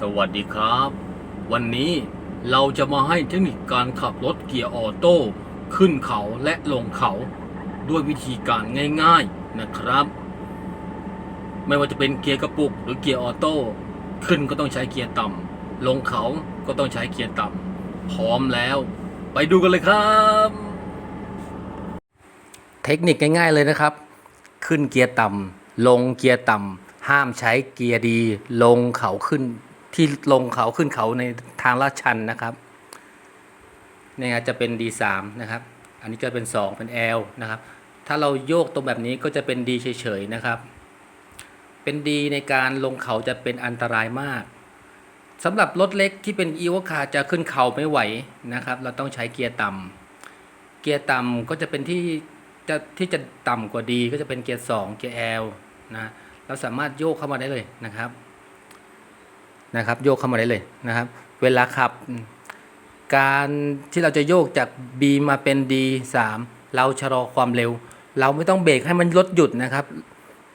สวัสดีครับ วันนี้เราจะมาให้เทคนิคการขับรถเกียร์ออโต้ขึ้นเขาและลงเขา ด้วยวิธีการง่ายๆนะครับ ไม่ว่าจะเป็นเกียร์กระปุกหรือเกียร์ออโต้ขึ้นก็ต้องใช้เกียร์ต่ำลงเขาก็ต้องใช้เกียร์ต่ำพร้อมแล้ว ไปดูกันเลยครับ เทคนิคง่ายๆเลยนะครับ ขึ้นเกียร์ต่ำลงเกียร์ต่ำห้ามใช้เกียร์ดีลงเขาขึ้น ที่ลงเขาขึ้นเขาในทางลาดชันนะครับเนี่ยจะเป็น D3 นะครับ อันนี้จะเป็น 2 เป็น L นะครับ ถ้าเราโยกตรงแบบนี้ก็จะเป็น D เฉยๆนะครับ เป็น D ในการลงเขาจะเป็นอันตรายมากสำหรับรถเล็กที่เป็นอีวคาจะขึ้นเขาไม่ไหวนะครับ เราต้องใช้เกียร์ต่ำเกียร์ต่ำก็จะเป็นที่จะที่จะต่ำกว่าดีก็จะเป็นเกียร์สองเกียร์ L นะ เราสามารถโยกเข้ามาได้เลยนะครับ นะครับ โยกเข้ามาได้เลยนะครับ เวลาขับ การที่เราจะโยกจาก B มาเป็น D3 เราชะลอความเร็ว เราไม่ต้องเบรกให้มันรถหยุดนะครับ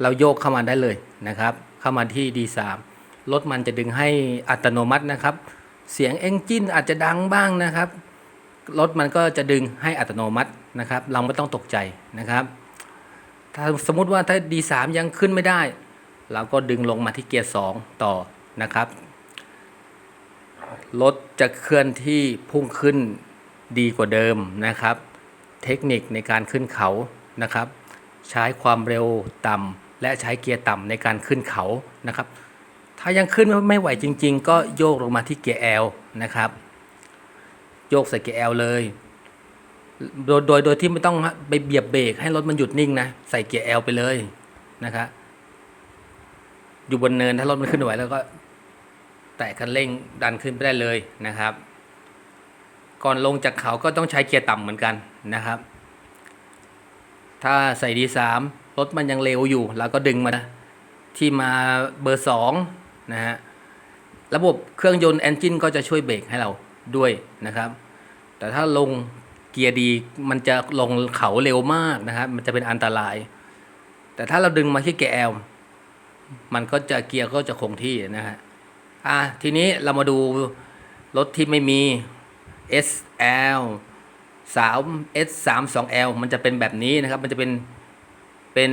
เราโยกเข้ามาได้เลยนะครับ เข้ามาที่ D3 รถมันจะดึงให้อัตโนมัตินะครับ เสียงเอนจินอาจจะดังบ้างนะครับ รถมันก็จะดึงให้อัตโนมัตินะครับ เราไม่ต้องตกใจนะครับ ถ้าสมมุติว่าถ้า D3 ยังขึ้นไม่ได้ เราก็ดึงลงมาที่เกียร์ 2 ต่อนะครับ รถจะเคลื่อนที่พุ่งขึ้นดีกว่าเดิมนะครับ เทคนิคในการขึ้นเขานะครับ ใช้ความเร็วต่ำและใช้เกียร์ต่ำในการขึ้นเขานะครับ ถ้ายังขึ้นไม่ไหวจริง ๆ ก็โยกลงมาที่เกียร์ L นะครับ โยกใส่เกียร์ L เลยโดยโดยโดยที่ไม่ต้องไปเบียบเบรกให้รถมันหยุดนิ่งนะ ใส่เกียร์ L ไปเลยนะครับอยู่บนเนินถ้ารถมันขึ้นไหวแล้วก็ แตะคันเร่งดันขึ้นไปได้เลยนะครับ ก่อนลงจากเขาก็ต้องใช้เกียร์ต่ำเหมือนกันนะครับ ถ้าใส่ดีสามรถมันยังเร็วอยู่เราก็ดึงมาที่มาเบอร์สองนะฮะระบบเครื่องยนต์แอนจินก็จะช่วยเบรกให้เราด้วยนะครับ แต่ถ้าลงเกียร์ดีมันจะลงเขาเร็วมากนะครับ มันจะเป็นอันตราย แต่ถ้าเราดึงมาที่เกียร์ L มันก็จะเกียร์ก็จะคงที่นะฮะ อะทีนี้เรามาดูรถที่ไม่มี SL 3 S 3 2 L มันจะเป็นแบบนี้นะครับ มันจะเป็นเป็น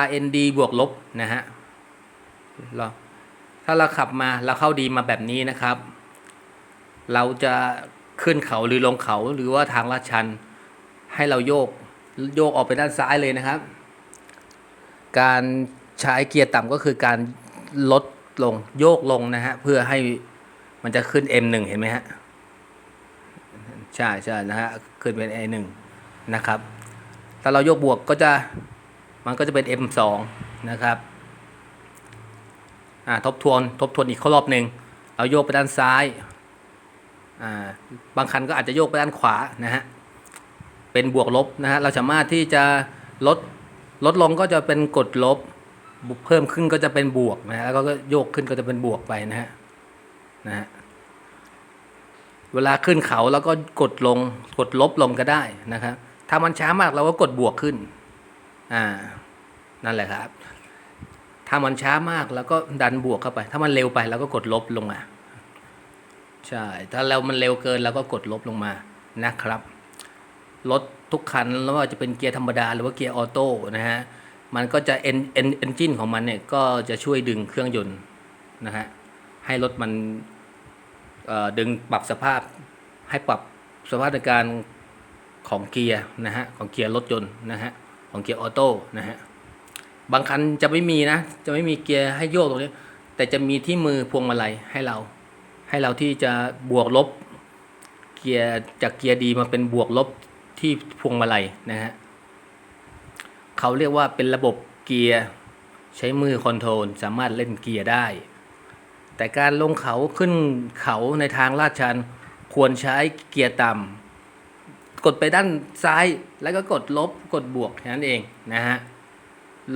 RND บวกลบนะฮะเราถ้าเราขับมาเราเข้าดีมาแบบนี้นะครับ เราจะขึ้นเขาหรือลงเขาหรือว่าทางลาดชัน ให้เราโยกโยกออกไปด้านซ้ายเลยนะครับ การใช้เกียร์ต่ำก็คือการลด ลงโยกลงนะฮะ เพื่อให้มันจะขึ้น M1 เห็นไหมฮะ ใช่ใช่นะฮะ ขึ้นเป็น A1 นะครับ ถ้าเราโยกบวกก็จะมันก็จะเป็น M2 นะครับทบทวนทบทวนอีกรอบหนึ่งเราโยกไปด้านซ้ายาบางคันก็อาจจะโยกไปด้านขวานะฮะ เป็นบวกลบนะฮะ เราสามารถที่จะลดลดลงก็จะเป็นกดลบ เพิ่มขึ้นก็จะเป็นบวกนะฮะแล้วก็โยกขึ้นก็จะเป็นบวกไปนะฮะนะฮะเวลาขึ้นเขาแล้วก็กดลงกดลบลงก็ได้นะครับ ถ้ามันช้ามากเราก็กดบวกขึ้นอ่านั่นแหละครับ ถ้ามันช้ามากแล้วก็ดันบวกเข้าไป ถ้ามันเร็วไปเราก็กดลบลงมาใช่ถ้าเรามันเร็วเกินเราก็กดลบลงมานะครับรถทุกคันไม่ว่าจะเป็นเกียร์ธรรมดาหรือว่าเกียร์ออโต้นะฮะ มันก็จะเอ็นเอ็นเอนจินของมันเนี่ยก็จะช่วยดึงเครื่องยนต์นะฮะให้รถมันดึงปรับสภาพให้ปรับสภาพในการของเกียร์นะฮะของเกียร์รถยนต์นะฮะของเกียร์ออโต้นะฮะบางคันจะไม่มีนะ จะไม่มีเกียร์ให้โยกตรงนี้ แต่จะมีที่มือพวงมาลัยให้เรา ให้เราที่จะบวกลบเกียร์จากเกียร์ดีมาเป็นบวกลบที่พวงมาลัยนะฮะ เขาเรียกว่าเป็นระบบเกียร์ใช้มือคอนโทรลสามารถเล่นเกียร์ได้ แต่การลงเขาขึ้นเขาในทางลาดชัน ควรใช้เกียร์ต่ำกดไปด้านซ้ายแล้วก็กดลบกดบวกแค่นั้นเองนะฮะ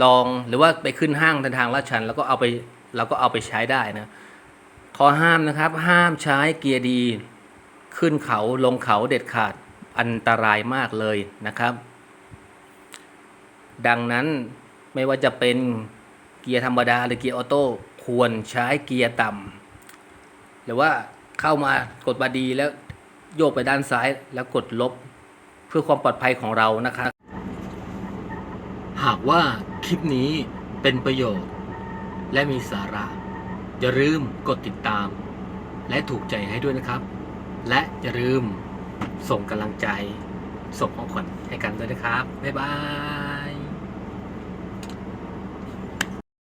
ลองหรือว่าไปขึ้นห้างในทางลาดชัน แล้วก็เอาไปเราก็เอาไปใช้ได้นะข้อห้ามนะครับห้ามใช้เกียร์ดี ขึ้นเขาลงเขาเด็ดขาดอันตรายมากเลยนะครับ ดังนั้นไม่ว่าจะเป็นเกียร์ธรรมดาหรือเกียร์ออโต้ควรใช้เกียร์ต่ำหรือว่าเข้ามากดบาดีแล้วโยกไปด้านซ้ายแล้วกดลบ เพื่อความปลอดภัยของเรานะครับหากว่าคลิปนี้เป็นประโยชน์ และมีสาระ อย่าลืมกดติดตาม และถูกใจให้ด้วยนะครับ และอย่าลืมส่งกำลังใจ ส่งของขวัญให้กันด้วยนะครับ บ๊ายบาย